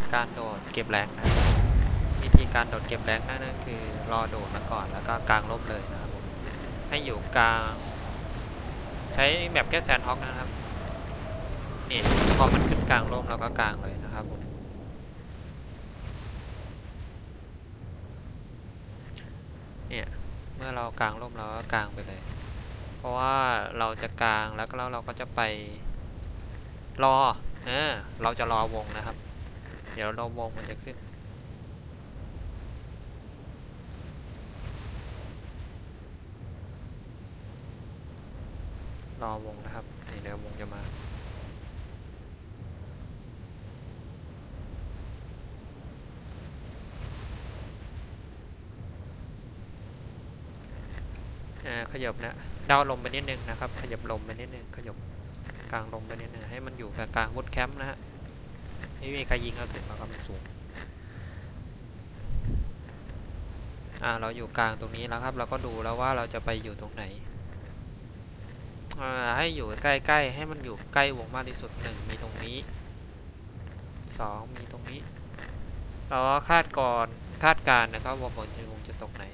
ำการโดดเก็บแรงนะวิธีการโดดเก็บแรงนั่นก็คือรอโดดมาก่อนแล้วก็กางร่มเลยนะครับให้อยู่กลาง ใช้แบบแก้แซนฮอกนะครับนี่พอมันขึ้นกลางร่มเราก็กางเลยนะครับผมเนี่ยเมื่อเรากางร่มเราก็กางไปเลย เพราะว่าเราจะกางแล้วก็เราก็จะไปรอเออเราจะรอวงนะครับ เดี๋ยวเราวงมันจะขึ้น รอวงนะครับนี่เดี๋ยววงจะมาอ่าขยับนะดาวลมไปนิดนึงนะครับ ขยับลมไปนิดนึง ขยับกลางลมไปนิดนึงให้มันอยู่กับกลางวุดแคมป์นะฮะ ไม่มีใครยิงเราถึงแล้วก็มันสูงอ่าเราอยู่กลางตรงนี้แล้วครับ เราก็ดูแล้วว่าเราจะไปอยู่ตรงไหนอ่าให้อยู่ใกล้ๆ ให้มันอยู่ใกล้วงมากที่สุดหนึ่งมีตรงนี้สองมีตรงนี้ เราคาดก่อนคาดการนะครับว่าบนวงจะตกไหน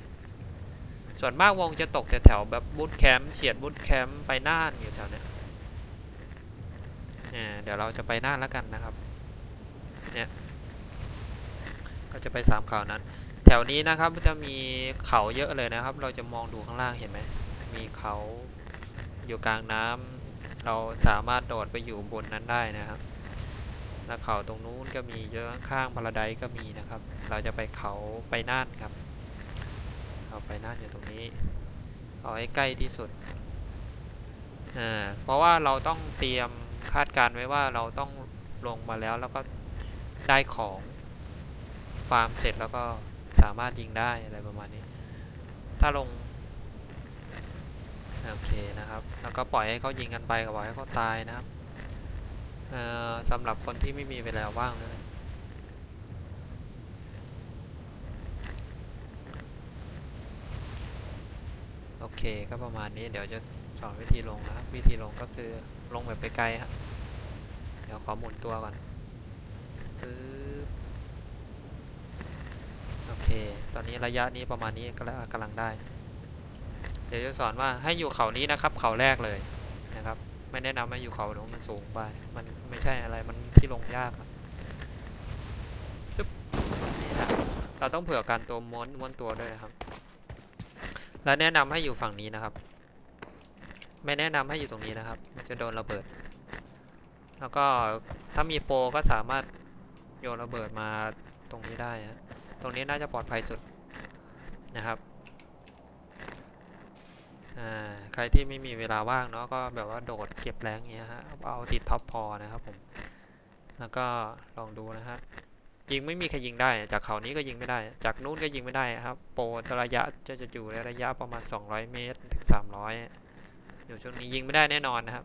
ส่วนมากวงจะตกแถวแบบบูตแคมป์เฉียดบูตแคมป์ไปน่านอยู่แถวเนี้ยเดี๋ยวเราจะไปน่านแล้วกันนะครับ เนี่ยก็จะไปสามเขานั้น แถวนี้นะครับจะมีเขาเยอะเลยนะครับ เราจะมองดูข้างล่างเห็นไหมมีเขาอยู่กลางน้ำเราสามารถโดดไปอยู่บนนั้นได้นะครับแล้วเขาตรงนู้นก็มีเยอะข้างพาราไดก็มีนะครับ เราจะไปเขาไปน่านครับเอาไปน่านอยู่ตรงนี้เอาให้ใกล้ที่สุดอ่าเพราะว่าเราต้องเตรียมคาดการณ์ไว้ว่าเราต้องลงมาแล้วแล้วก็ ได้ของฟาร์มเสร็จแล้วก็สามารถยิงได้อะไรประมาณนี้ ถ้าลงโอเคนะครับ แล้วก็ปล่อยให้เขายิงกันไปกับปล่อยให้เขาตายนะครับสำหรับคนที่ไม่มีเวลาว่างนะโอเคก็ประมาณนี้เดี๋ยวจะสอนวิธีลงนะครับวิธีลงก็คือลงแบบไปไกลฮะเดี๋ยวขอหมุนตัวก่อนปึ๊บโอเค ตอนนี้ระยะนี้ประมาณนี้ก็กำลังได้ เดี๋ยวจะสอนว่าให้อยู่เขานี้นะครับ เขาแรกเลยนะครับ ไม่แนะนำให้อยู่เขาตรงมันสูงไป มันไม่ใช่อะไรมันที่ลงยากซึบนี่นะเราต้องเผื่อการตัวม้วนม้วนตัวด้วยนะครับ และแนะนำให้อยู่ฝั่งนี้นะครับ ไม่แนะนำให้อยู่ตรงนี้นะครับ มันจะโดนระเบิด แล้วก็ถ้ามีโปรก็สามารถโยนระเบิดมาตรงนี้ได้ฮะ ตรงนี้น่าจะปลอดภัยสุดนะครับใครที่ไม่มีเวลาว่างเนาะก็แบบว่าโดดเก็บแรงเงี้ยฮะเอาติดท็อปพอนะครับผมแล้วก็ลองดูนะฮะยิงไม่มีใครยิงได้ จากเขานี้ก็ยิงไม่ได้ จากนู้นก็ยิงไม่ได้ครับ โปรระยะจะจะอยู่ในระยะประมาณ 200 เมตรถึง 300 อยู่ช่วงนี้ยิงไม่ได้แน่นอนนะครับ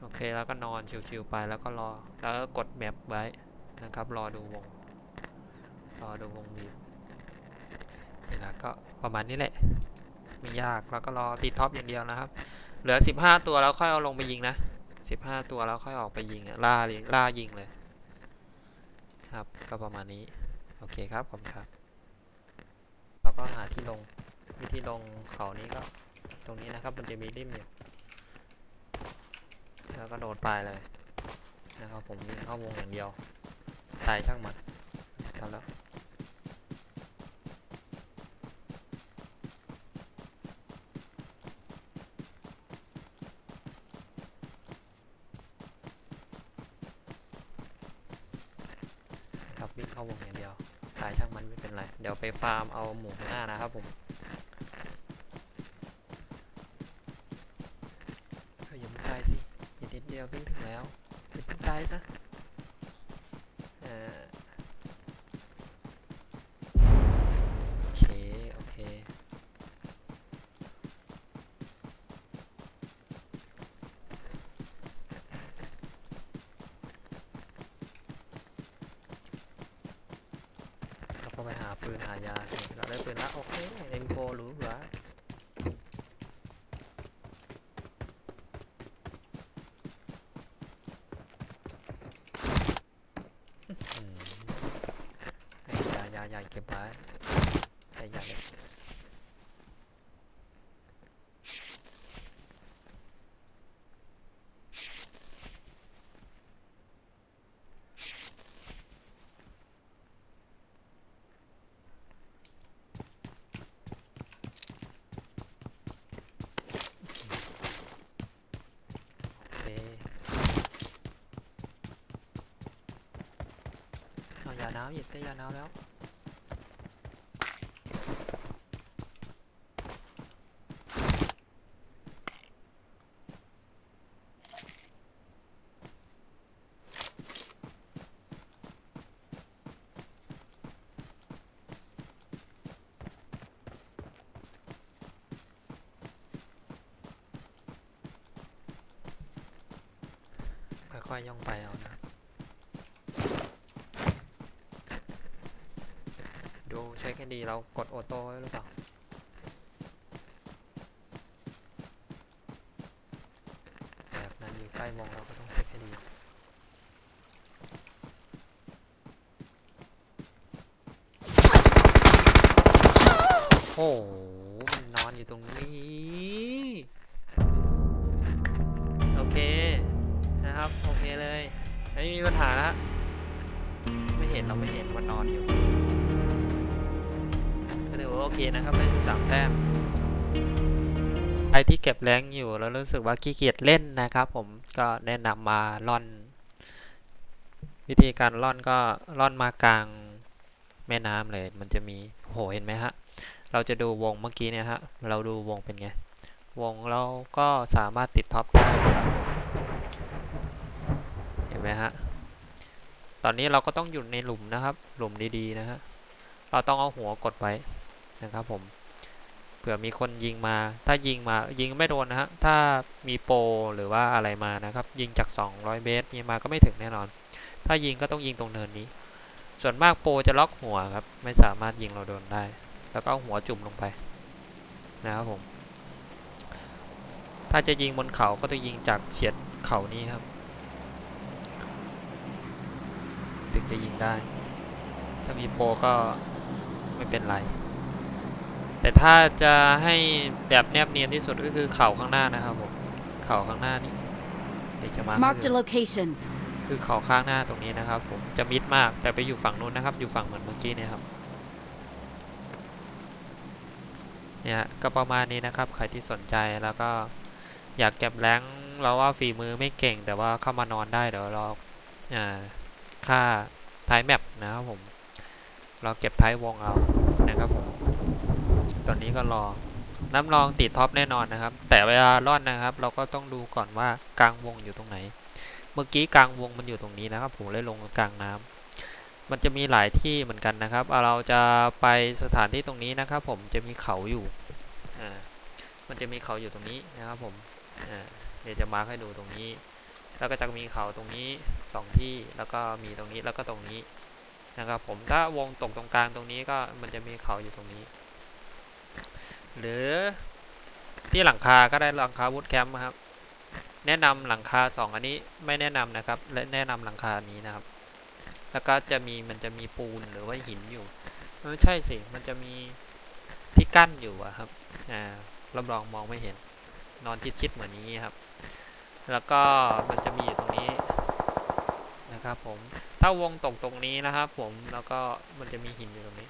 โอเคแล้วก็นอนชิวๆไปแล้วก็รอ แล้วก็กดแมปไว้นะครับ รอดูวง รอดูวงบีบนี่นะก็ประมาณนี้แหละ ไม่ยากแล้วก็รอติดท็อปอย่างเดียวนะครับ เหลือ 15 ตัวแล้วค่อยเอาลงไปยิงนะ15 ตัวแล้วค่อยออกไปยิงล่าเลยล่ายิงเลย ครับก็ประมาณนี้ โอเคครับขอบคุณครับแล้วก็หาที่ลงวิธีลงเขานี้ก็ตรงนี้นะครับมันจะมีริมอยู่แล้วก็โดดไปเลยนะครับผมเข้าวงอย่างเดียวตายช่างมันทำแล้ว วิ่งเข้าวงอย่างเดียวตายช่างมันไม่เป็นไร เดี๋ยวไปฟาร์มเอาหมูข้างหน้านะครับผมเฮ้ยอย่าเพิ่งตายสิอีกนิดเดียววิ่งถึงแล้วอย่าเพิ่งตายนะเอ่อโอเค โอเค เราก็ไปหาปืนหายาสิเราได้ปืนละโอเคเอ็มโฟหรูหราอื้อหือาใหญ่เก็บไว้ยาให ค่อยๆย่องไปเอานะ ดูเช็คให้ดีเรากดออโต้หรือเปล่าแบบนั้นอยู่ใกล้วงเราก็ต้องเช็คให้ดีโอ้ นะครับได้สามแต้มใครที่เก็บแรงอยู่แล้วรู้สึกว่าขี้เกียจเล่นนะครับ ผมก็แนะนำมาล่อน วิธีการล่อนก็ล่อนมากลางแม่น้ำเลย มันจะมีโหเห็นไหมฮะเราจะดูวงเมื่อกี้เนี่ยฮะเราดูวงเป็นไงวงเราก็สามารถติดท็อปได้ครับเห็นไหมฮะตอนนี้เราก็ต้องอยู่ในหลุมนะครับ หลุมดีๆนะฮะเราต้องเอาหัวกดไว้ นะครับผมเผื่อมีคนยิงมา ถ้ายิงมายิงไม่โดนนะฮะ ถ้ามีโปรหรือว่าอะไรมานะครับ ยิงจาก 200 เมตรยิงมาก็ไม่ถึงแน่นอน ถ้ายิงก็ต้องยิงตรงเนินนี้ ส่วนมากโปรจะล็อกหัวครับ ไม่สามารถยิงเราโดนได้ แล้วก็หัวจุ่มลงไปนะครับผม ถ้าจะยิงบนเขาก็ต้องยิงจากเฉียดเขานี้ครับ ถึงจะยิงได้ ถ้ามีโปรก็ไม่เป็นไร แต่ถ้าจะให้แบบแนบเนียนที่สุดก็คือเข่าข้างหน้านะครับผมเข่าข้างหน้านี่เดี๋ยวจะมาให้ Marked ดู a location. คือเข่าข้างหน้าตรงนี้นะครับ ผมจะมิดมากแต่ไปอยู่ฝั่งนู้นนะครับ อยู่ฝั่งเหมือนเมื่อกี้เนี่ยครับเนี่ยก็ประมาณนี้นะครับ ใครที่สนใจแล้วก็อยากเก็บแรงค์เราว่าฝีมือไม่เก่ง แต่ว่าเข้ามานอนได้เดี๋ยวเราอ่าค่าท้ายแมปนะครับผม เราเก็บท้ายวงเอานะครับผม ตอนนี้ก็รอ น้ำรองติดท็อปแน่นอนนะครับ แต่เวลาร่อนนะครับ เราก็ต้องดูก่อนว่ากลางวงอยู่ตรงไหน เมื่อกี้กลางวงมันอยู่ตรงนี้นะครับ ผมเลยลงกลางน้ำมันจะมีหลายที่เหมือนกันนะครับเอาเราจะไปสถานที่ตรงนี้นะครับ ผมจะมีเขาอยู่อ่ามันจะมีเขาอยู่ตรงนี้นะครับ ผมอ่าเดี๋ยวจะมาร์คให้ดูตรงนี้ แล้วก็จะมีเขาตรงนี้สองที่ แล้วก็มีตรงนี้แล้วก็ตรงนี้นะครับผม ถ้าวงตกตรงกลางตรงนี้ก็มันจะมีเขาอยู่ตรงนี้ หรือที่หลังคาก็ได้หลังคาวูดแคมป์ครับ แนะนำหลังคาสองอันนี้ไม่แนะนำนะครับ และแนะนำหลังคานี้นะครับ แล้วก็จะมีมันจะมีปูนหรือว่าหินอยู่ไม่ใช่สิมันจะมีที่กั้นอยู่อะครับอ่ารับรองมองไม่เห็น นอนชิดๆเหมือนนี้ครับ แล้วก็มันจะมีอยู่ตรงนี้นะครับผมถ้าวงตกตรงนี้นะครับผมแล้วก็มันจะมีหินอยู่ตรงนี้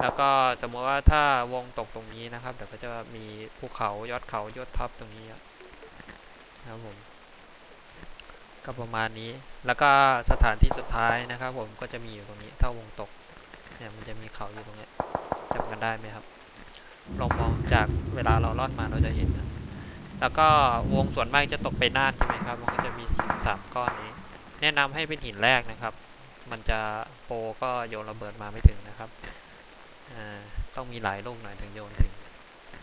แล้วก็สมมติว่าถ้าวงตกตรงนี้นะครับ เดี๋ยวก็จะมีภูเขายอดเขายอดท็อปตรงนี้นะครับผมก็ประมาณนี้ แล้วก็สถานที่สุดท้ายนะครับ ผมก็จะมีอยู่ตรงนี้ ถ้าวงตกเนี่ยมันจะมีเขาอยู่ตรงนี้จำกันได้ไหมครับลองมองจากเวลาเราลอนมาเราจะเห็นนะแล้วก็วงส่วนมากจะตกไปน่านใช่ไหมครับ มันก็จะมีหินสามก้อนนี้ แนะนำให้เป็นหินแรกนะครับ มันจะโปก็โยนระเบิดมาไม่ถึงนะครับ ต้องมีหลายลูกหน่อยถึงโยนถึง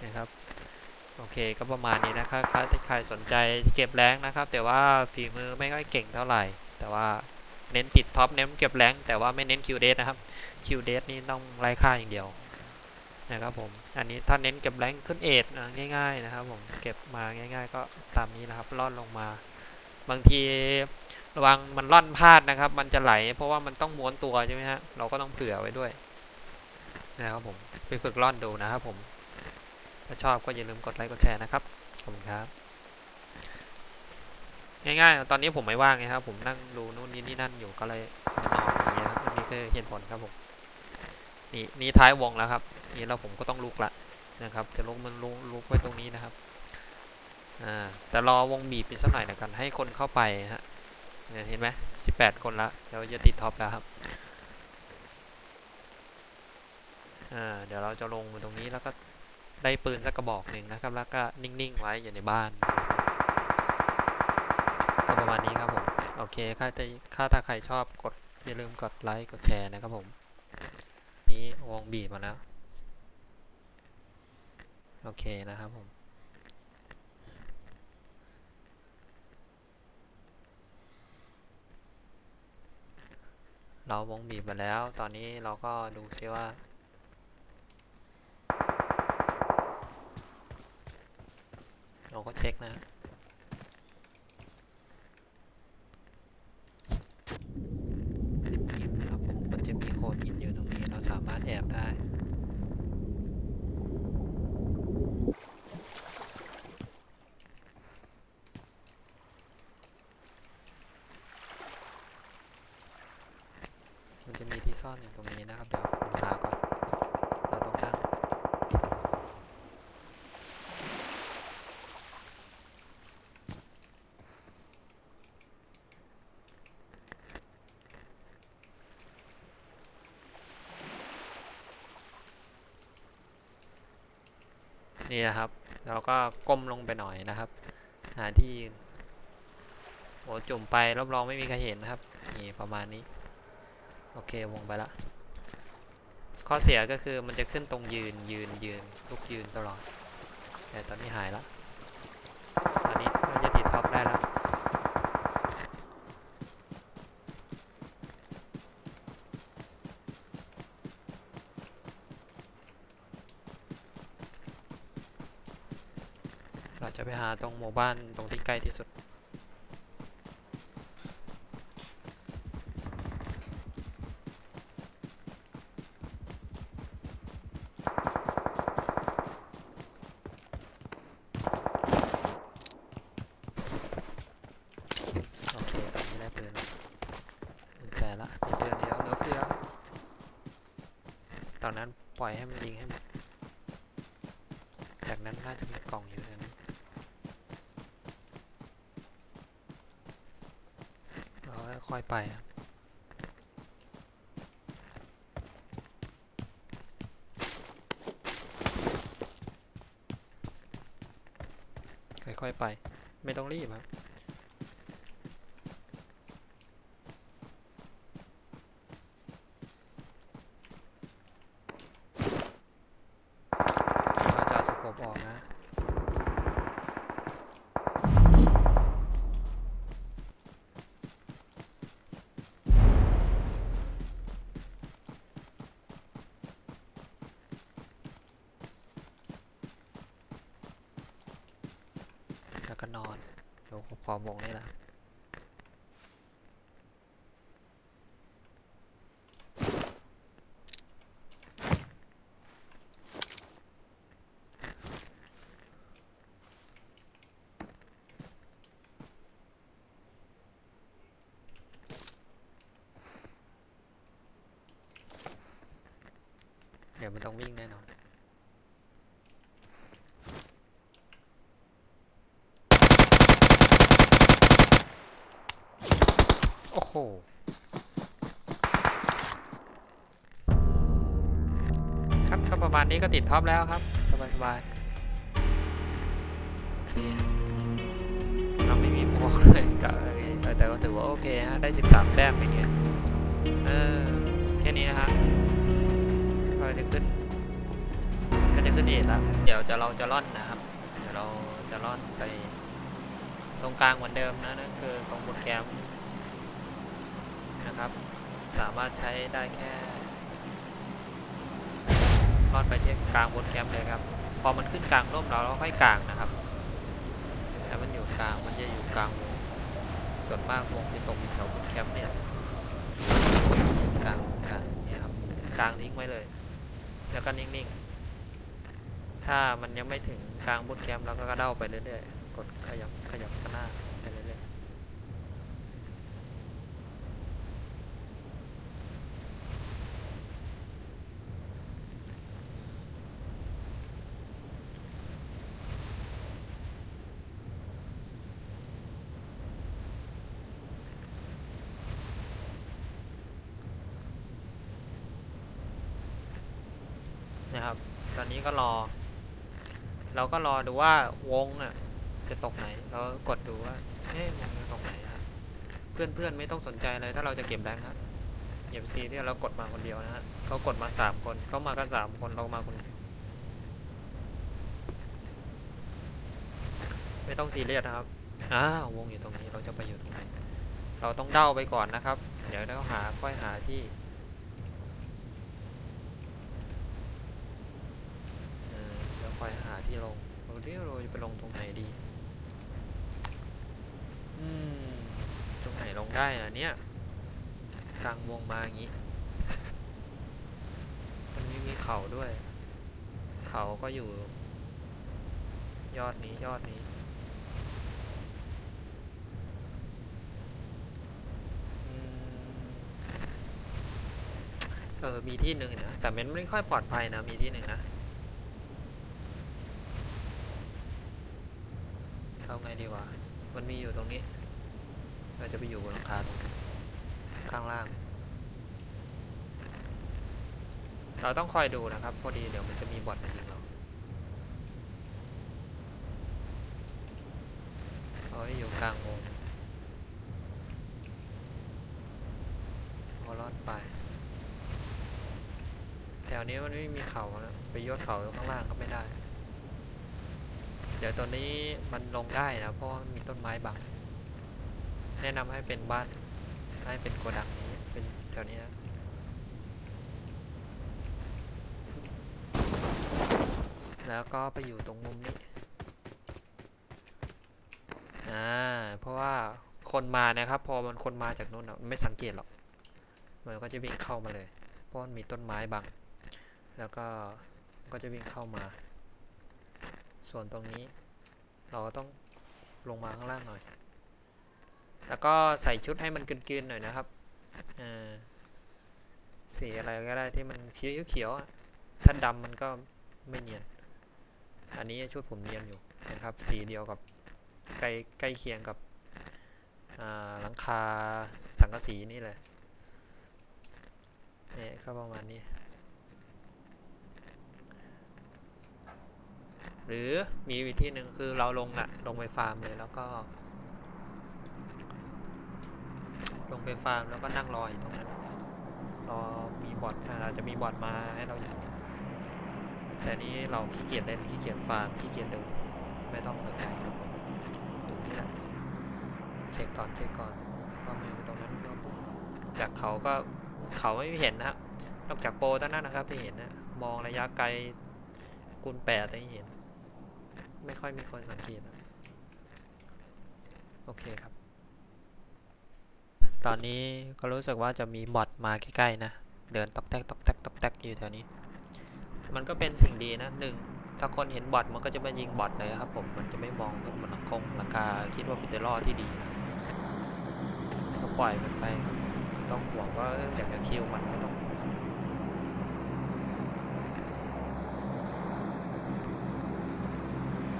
นะครับโอเคก็ประมาณนี้นะครับถ้าใครสนใจเก็บแรงนะครับ แต่ว่าฝีมือไม่ค่อยเก่งเท่าไหร่ แต่ว่าเน้นติดท็อปเน้นเก็บแรงแต่ว่าไม่เน้นคิวเดสนะครับคิวเดสนี่ต้องไล่ค่าอย่างเดียวนะครับผมอันนี้ถ้าเน้นเก็บแรงขึ้นเอทง่ายๆนะครับผมเก็บมาง่าย ๆ ก็ตามนี้นะครับล่อนลงมา บางทีระวังมันล่อนพลาดนะครับ มันจะไหล เพราะว่ามันต้องม้วนตัวใช่ไหมฮะเราก็ต้องเผื่อไว้ด้วย นะครับผมไปฝึกล่อนดูนะครับผมถ้าชอบก็อย่าลืมกดไลค์กดแชร์นะครับขอบคุณครับ ง่ายๆ ตอนนี้ผมไม่ว่างไงครับ ผมนั่งดูนู่นนี่นี่นั่นอยู่ก็เลยนอนอย่างเงี้ยครับอันนี่คือเหตุผลครับผมนี่นี่ท้ายวงแล้วครับ นี่เราผมก็ต้องลุกละนะครับจะลุกมันลุกลุกไว้ตรงนี้นะครับอ่าแต่รอวงบีบไปสักหน่อยนะกันให้คนเข้าไปฮะเห็นไหมสิบแปดคนละเดี๋ยวจะติดท็อปแล้วครับ อ่า เดี๋ยวเราจะลงมาตรงนี้แล้วก็ได้ปืนสักกระบอกหนึ่งนะครับ แล้วก็นิ่งๆไว้อยู่ในบ้านก็ประมาณนี้ครับผมโอเคค่าถ้าค่าถ้าใครชอบกดอย่าลืมกดไลค์กดแชร์นะครับผม นี้วงบีบมาแล้ว โอเคนะครับผมเราวงบีบมาแล้ว ตอนนี้เราก็ดูซิว่า เราก็เช็คนะครับมันจะมีคนหินอยู่ตรงนี้เราสามารถแอบได้มันจะมีที่ซ่อนอยู่ตรงนี้นะครับเดี๋ยวผมหาก่อน เราต้องตั้ง นี่นะครับ เราก็ก้มลงไปหน่อยนะครับ หาที่โอ้จุ่มไปรับรองไม่มีใครเห็นนะครับ นี่ประมาณนี้ โอเควงไปละ ข้อเสียก็คือมันจะขึ้นตรงยืนยืนยืนลุกยืนตลอด แต่ตอนนี้หายละตอนนี้มันจะติดท็อปได้แล้ว เราจะไปหา ตรงหมู่บ้านตรงที่ใกล้ที่สุด โอเคตอนนี้ได้ปืนแล้วปืนแปรละมีปืนเดียวเหลือเฟือตอนนั้นปล่อยให้มันยิงให้หมดจากนั้นน่าจะมีกล่องอยู่ตรงนั้นเราค่อยๆ ไปค่อยๆไป ไม่ต้องรีบครับเราจะเอาสโคปออกนะ แล้วก็นอน เดี๋ยว ขอบวงนี่แหละเดี๋ยวมันต้องวิ่งแน่นอน โอ้โห ครับก็ประมาณนี้ก็ติดท็อปแล้วครับ สบายสบายโอเคเราไม่มีพวกเลยแต่แต่ก็ถือว่าโอเคฮะ ได้ 13 แต้มอย่างเงี้ยเออแค่นี้นะฮะก็จะขึ้น ก็จะขึ้นเอทแล้ว เดี๋ยวจะเราจะล่อนนะครับ เดี๋ยวเราจะล่อนไปตรงกลางเหมือนเดิมนะนั่นคือตรงบนแคมป์ นะครับ สามารถใช้ได้แค่ล่อนไปที่กลางบนแคมป์เลยครับ พอมันขึ้นกลางร่มเราเราค่อยกลางนะครับแต่มันอยู่กลางมันจะอยู่กลางวงส่วนมากวงจะตกอยู่แถวบนแคมป์เนี่ยกลางกลางเนี่ยครับกลางทิ้งไว้เลย แล้วก็นิ่งๆ ถ้ามันยังไม่ถึงกลางบุตแคมป์เราก็กระเด้าไปเรื่อยๆกดขยับขยับข้างหน้าไปเรื่อยๆนะครับ ตอ นนี้ก็รอ เราก็รอดูว่าวงอะ จะตกไหน เรากดดูว่าเอ๊ะวงจะตกไหนฮะเพื่อนเพื่อนๆไม่ต้องสนใจเลยถ้าเราจะเก็บแรงค์ฮะเอฟซีที่เรากดมาคนเดียวนะฮะเขากดมาสามคนเขามากันสามคนเรามาคนเดียวไม่ต้องซีเรียสนะครับอ้าววงอยู่ตรงนี้เราจะไปอยู่ตรงไหนเราต้องเด้าไปก่อนนะครับ เดี๋ยวเราหาค่อยหาที่ เออแล้วคอยหา ที่ลงเราเรียกเราจะไปลงตรงไหนดี อืม ตรงไหนลงได้นะเนี่ย กลางวงมาอย่างนี้ มันมีมีเขาด้วย เขาก็อยู่ ยอดนี้ยอดนี้เออ มีที่หนึ่งนะ แต่มันไม่ค่อยปลอดภัยนะ มีที่หนึ่งนะ เอาไงดีวะมันมีอยู่ตรงนี้ เราจะไปอยู่บนหลังคาตรงข้างล่าง เราต้องคอยดูนะครับ พอดีเดี๋ยวมันจะมีบอทมายิงเราเอาไว้อยู่กลางวงเอรอดไป แถวนี้มันไม่มีเขานะไปยอดเขาข้างล่างก็ไม่ได้ เดี๋ยวตัวนี้มันลงได้นะเพราะมีต้นไม้บังแนะนำให้เป็นบ้านให้เป็นโกดังนี้เป็นแถวนี้นะแล้วก็ไปอยู่ตรงมุมนี้อ่าเพราะว่าคนมานะครับ พอมันคนมาจากนู้นอะไม่สังเกตหรอกมันก็จะวิ่งเข้ามาเลยเพราะมันมีต้นไม้บัง แล้วก็ก็จะวิ่งเข้ามา ส่วนตรงนี้ เราก็ต้องลงมาข้างล่างหน่อย แล้วก็ใส่ชุดให้มันกลืนๆหน่อยนะครับสีอะไรก็ได้ที่มันเขียวเขียวๆอะถ้าดำมันก็ไม่เนียน อันนี้ชุดผมเนียนอยู่นะครับ สีเดียวกับใกล้ใกล้เคียงกับหลังคาสังกะสีนี่เลยเนี่ยก็ประมาณนี้ หรือมีวิธีหนึ่งคือเราลงอะลงไปฟาร์มเลยแล้วก็ ลงไปฟาร์มแล้วก็นั่งรออยู่ตรงนั้นรอมีบอทอาจจะมีบอทมาให้เราอยิงแต่นี้เราขี้เกียจเล่นขี้เกียจฟาร์มขี้เกียจดูไม่ต้องสนใจครับผมนี่แหละเช็คก่อนเช็คก่อนก็มาอยู่ตรงนั้นครับผมจากเขาก็เขาไม่เห็นนะครับนอกจากโปรเท่านั้นนะครับที่เห็นนะมองระยะไกลคูณแปดที่เห็น ไม่ค่อยมีคนสังเกต โอเคครับ ตอนนี้ก็รู้สึกว่าจะมีบอทมาใกล้ๆนะ เดินตอกแตกตอกแตกตอกแตกอยู่แถวนี้ มันก็เป็นสิ่งดีนะหนึ่งถ้าคนเห็นบอทมันก็จะมายิงบอทเลยครับผม มันจะไม่มองมันหลังคงราคาคิดว่าเป็นตัวล่อที่ดีนะก็ปล่อยมันไป ต้องห่วงว่าอยากจะคิวมันไม่ต้อง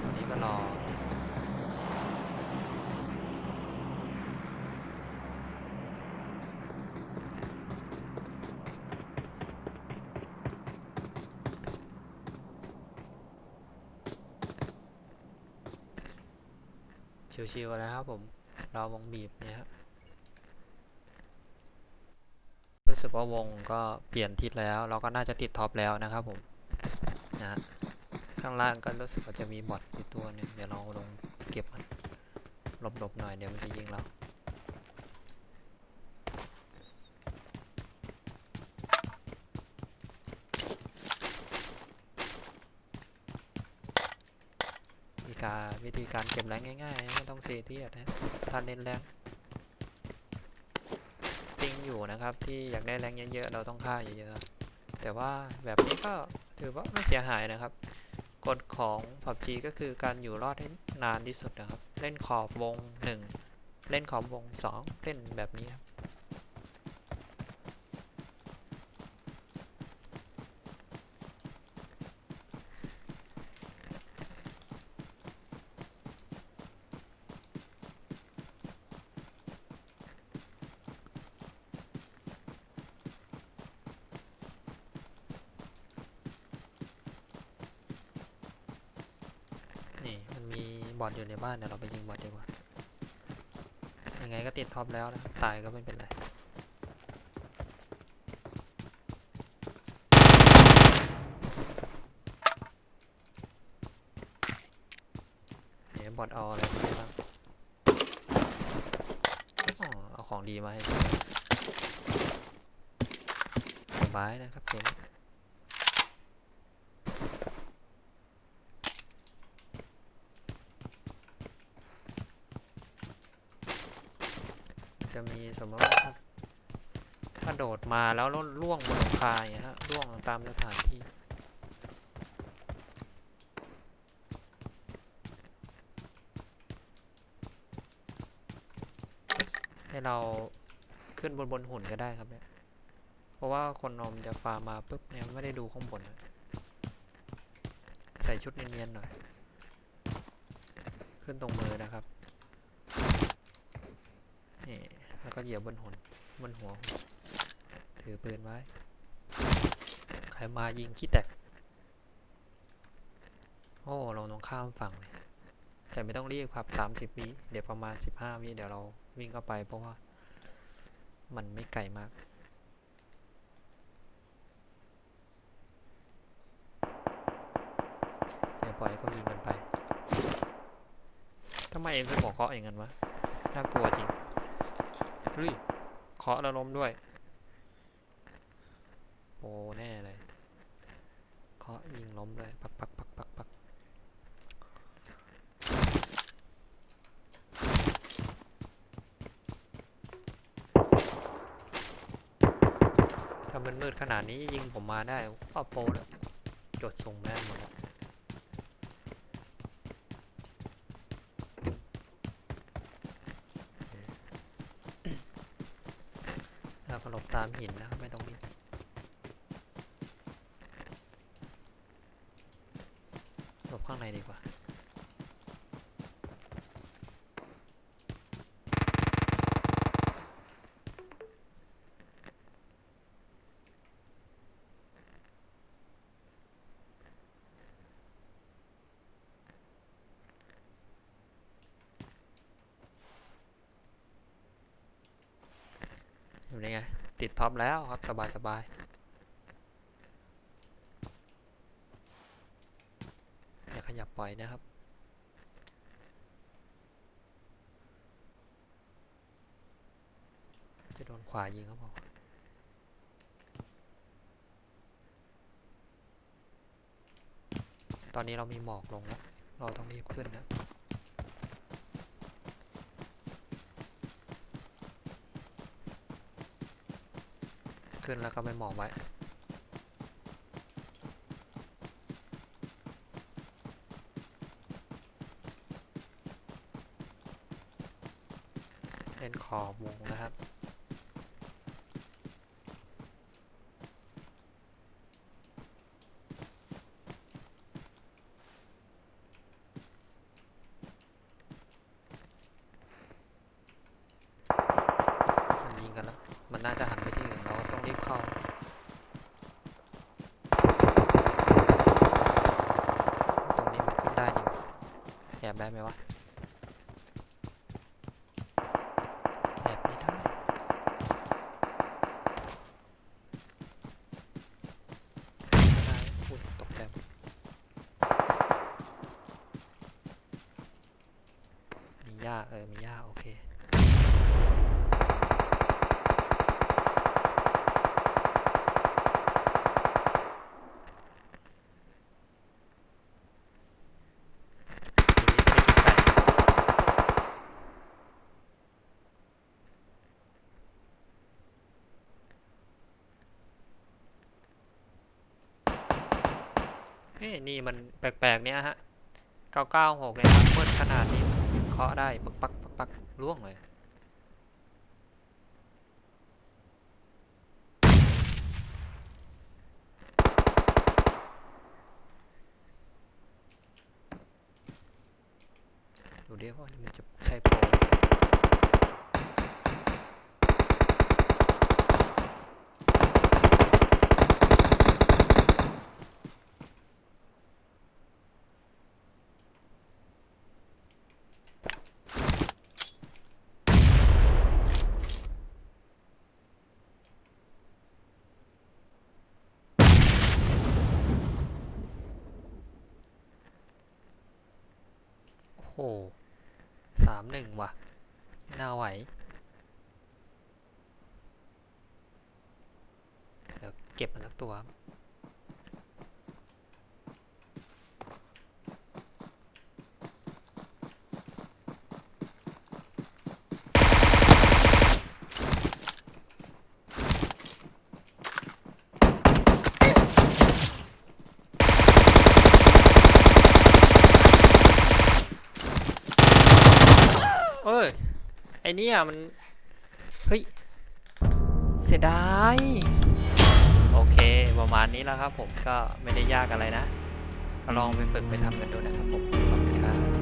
ตอนนี้ก็รอ ชิวๆแล้วครับผมรอวงบีบเนี่ยครับรู้สึกว่าวงก็เปลี่ยนทิศแล้ว เราก็น่าจะติดท็อปแล้วนะครับผมนะฮะข้างล่างก็รู้สึกว่าจะมีบอทอยู่ตัวนึงเดี๋ยวเราลงเก็บมันหลบๆหน่อยเดี๋ยวมันจะยิงเราีการเก็บแรงง่ายๆ ไม่ต้องเสียเทียดนะถ้าเน้นแรงจริงอยู่นะครับที่อยากได้แรงเยอะๆ เราต้องฆ่าเยอะๆ แต่ว่าแบบนี้ก็ถือว่าไม่เสียหายนะครับกฎของฝาบจีก็คือการอยู่รอดให้นานที่สุดนะครับ เล่นขอบวง 1 เล่นขอบวง 2 เล่นแบบนี้ครับ ในบ้านเดี๋ยวเราไปยิงบอทดีกว่า ยังไงก็ติดท็อปแล้วนะ ตายก็ไม่เป็นไร เดี๋ยวบอทเอาอะไรมาบ้างเอาของดีมาให้สบายนะครับเกม จะมีสมมติว่าถ้าถ้าโดดมาแล้วล่วงบนหลังคาอย่างเงี้ยฮะล่วงตามสถานที่ให้เราขึ้นบนบนหุ่นก็ได้ครับเนี่ย เพราะว่าคนนมจะฟาร์มาปุ๊บเนี่ยไม่ได้ดูข้างบน ใส่ชุดเนียนๆหน่อย ขึ้นตรงมือนะครับ นี่แล้วก็ เหยียบบนหนบนหัว ถือปืนไว้ ใครมายิงขี้แตก โอ้เราต้องข้ามฝั่งเลยแต่ไม่ต้องรีบครับ30วิเดี๋ยวประมาณ15วิเดี๋ยวเราวิ่งเข้าไปเพราะว่า มันไม่ไกลมากเดี๋ยวปล่อยเขายิงกันไปทำไมเอ็มถึงบอกเคาะอย่างนั้นวะน่ากลัวจริง เฮ้ยเคาะแล้วล้มด้วยโอ้แน่เลยเคาะยิงล้มเลยปักปักปักปักปักถ้ามันมืดขนาดนี้ยิงผมมาได้ก็โปรแล้วจดส่งแม่หมดแล้ว แล้วก็หลบตามหินนะครับไม่ต้องรีบหลบข้างในดีกว่า อยู่นี่ไง ติด ท็อปแล้วครับ สบายสบายอย่าขยับปล่อยนะครับจะโดนขวายิงครับผมตอนนี้เรามีหมอกลงแล้ว เราต้องรีบขึ้นนะ ขึ้นแล้วก็ไม่หมอบไว้เล่นขอบวงนะครับนยิงกันแล้วมันน่าจะหันไปที่อื่นเราก็ต้องรีบเข้า ตรงนี้มันขึ้นได้ดีวะแอบ ได้ไหมวะ แอบไม่ได้ไม่ได้พูดตกใจหมดมีหญ้าเออ มีหญ้าโอเค ทีนี้จะได้กินไก่ เอ้ยนี่มันแปลกๆ เนี่ยฮะ996เลยครับมืดขนาดนี้เคาะได้ปักปักปักปักล่วงเลยดูดิว่ามันจะใช่โปร โอ้โหสามหนึ่งว่ะน่าไหวเดี๋ยวเก็บมาสักตัว เอ้ย ไอ เนี่ยมัน เฮ้ย เสียดาย โอเค ประมาณนี้แล้วครับผมก็ไม่ได้ยากอะไรนะก็ลองไปฝึกไปทำกันดูนะครับผมขอบคุณครับ